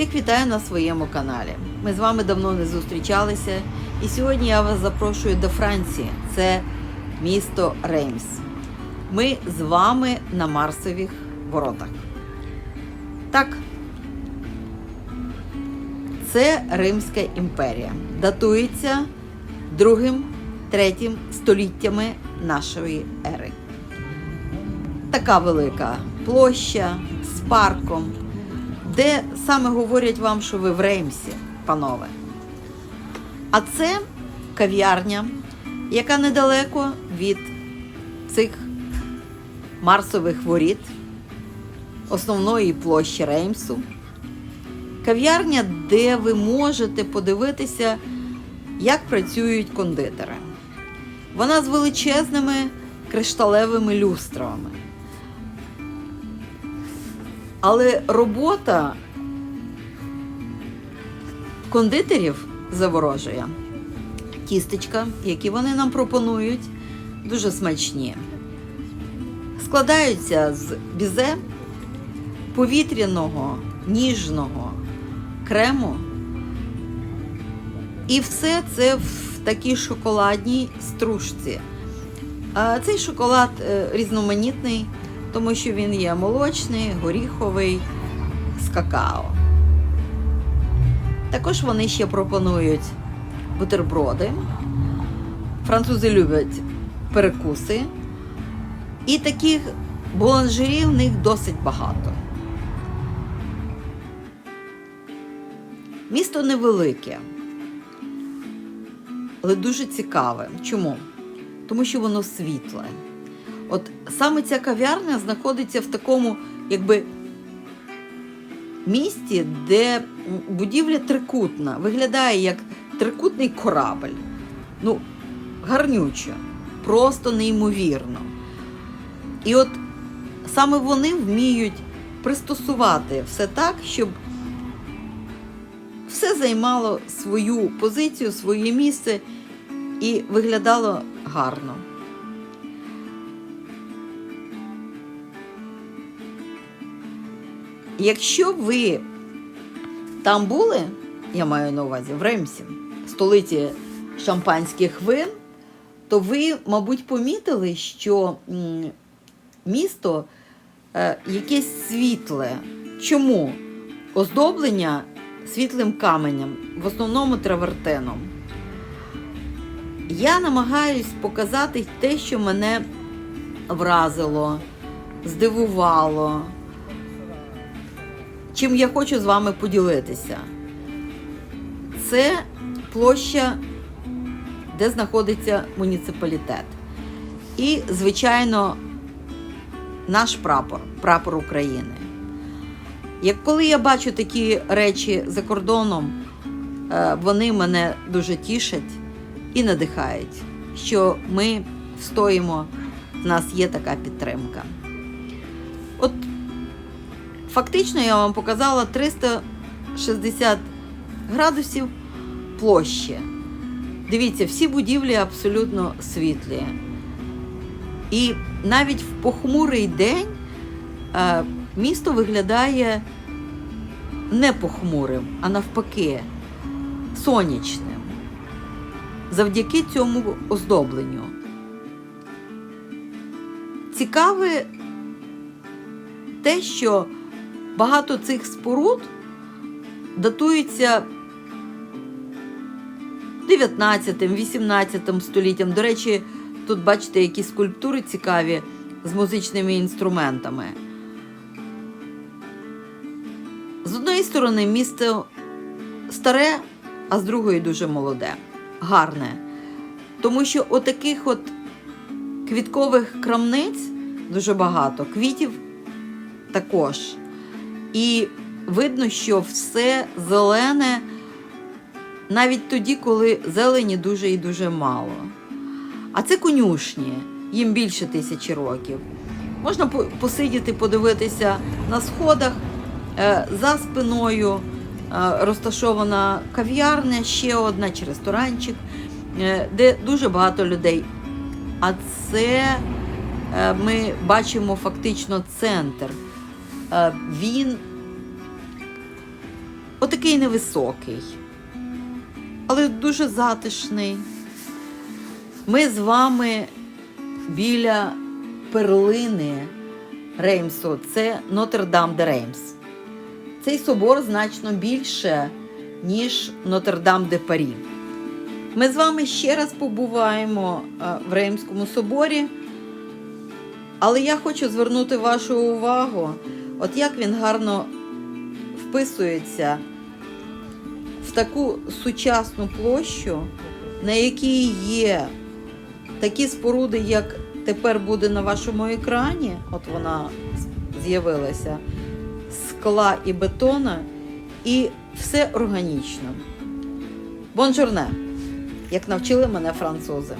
Всіх вітаю на своєму каналі. Ми з вами давно не зустрічалися, і сьогодні я вас запрошую до Франції. Це місто Реймс. Ми з вами на Марсових воротах. Так, це Римська імперія. Датується другим, третім століттями нашої ери. Така велика площа з парком, де саме говорять вам, що ви в Реймсі, панове. А це кав'ярня, яка недалеко від цих Марсових воріт, основної площі Реймсу. Кав'ярня, де ви можете подивитися, як працюють кондитери. Вона з величезними кришталевими люстрами. Але робота кондитерів заворожує. Тістечка, які вони нам пропонують, дуже смачні. Складаються з бізе, повітряного, ніжного крему. І все це в такій шоколадній стружці. Цей шоколад е, різноманітний, тому що він є молочний, горіховий з какао. Також вони ще пропонують бутерброди. Французи люблять перекуси. І таких буланжерів в них досить багато. Місто невелике, але дуже цікаве. Чому? Тому що воно світле. От саме ця кав'ярня знаходиться в такому, якби місті, де будівля трикутна, виглядає як трикутний корабль. Ну, гарнюче, просто неймовірно. І от саме вони вміють пристосувати все так, щоб все займало свою позицію, своє місце і виглядало гарно. Якщо ви там були, я маю на увазі в Ремсі, столиці шампанських вин, то ви, мабуть, помітили, що місто е, якесь світле. Чому? Оздоблення світлим каменем, в основному травертином. Я намагаюсь показати те, що мене вразило, здивувало, чим я хочу з вами поділитися. Це площа, де знаходиться муніципалітет. І, звичайно, наш прапор, прапор України. Як коли я бачу такі речі за кордоном, е, вони мене дуже тішать і надихають, що ми встоїмо, в нас є така підтримка. От фактично я вам показала 360 градусів площі. Дивіться, всі будівлі абсолютно світлі. І навіть в похмурий день е, місто виглядає не похмурим, а навпаки, сонячним. Завдяки цьому оздобленню. Цікаве те, що багато цих споруд датуються 19-18 століттям. До речі, тут бачите, які скульптури цікаві з музичними інструментами. З одної сторони, місто старе, а з другої дуже молоде, гарне. Тому що отаких от квіткових крамниць дуже багато, квітів також. І видно, що все зелене навіть тоді, коли зелені дуже і дуже мало. А це конюшні, їм більше тисячі років. Можна посидіти, подивитися на сходах. Е, За спиною е, розташована кав'ярня, ще одна чи ресторанчик, е, де дуже багато людей. А це ми бачимо фактично центр. Е, Він отакий невисокий, але дуже затишний. Ми з вами біля перлини Реймсу, це Нотр-Дам де Реймс. Цей собор значно більше, ніж Нотр-Дам де Парі. Ми з вами ще раз побуваємо е, в Реймському соборі, але я хочу звернути вашу увагу, от як він гарно вписується в таку сучасну площу, на якій є такі споруди, як тепер буде на вашому екрані, от вона з'явилася, скла і бетона, і все органічно. Бонжурне, як навчили мене французи.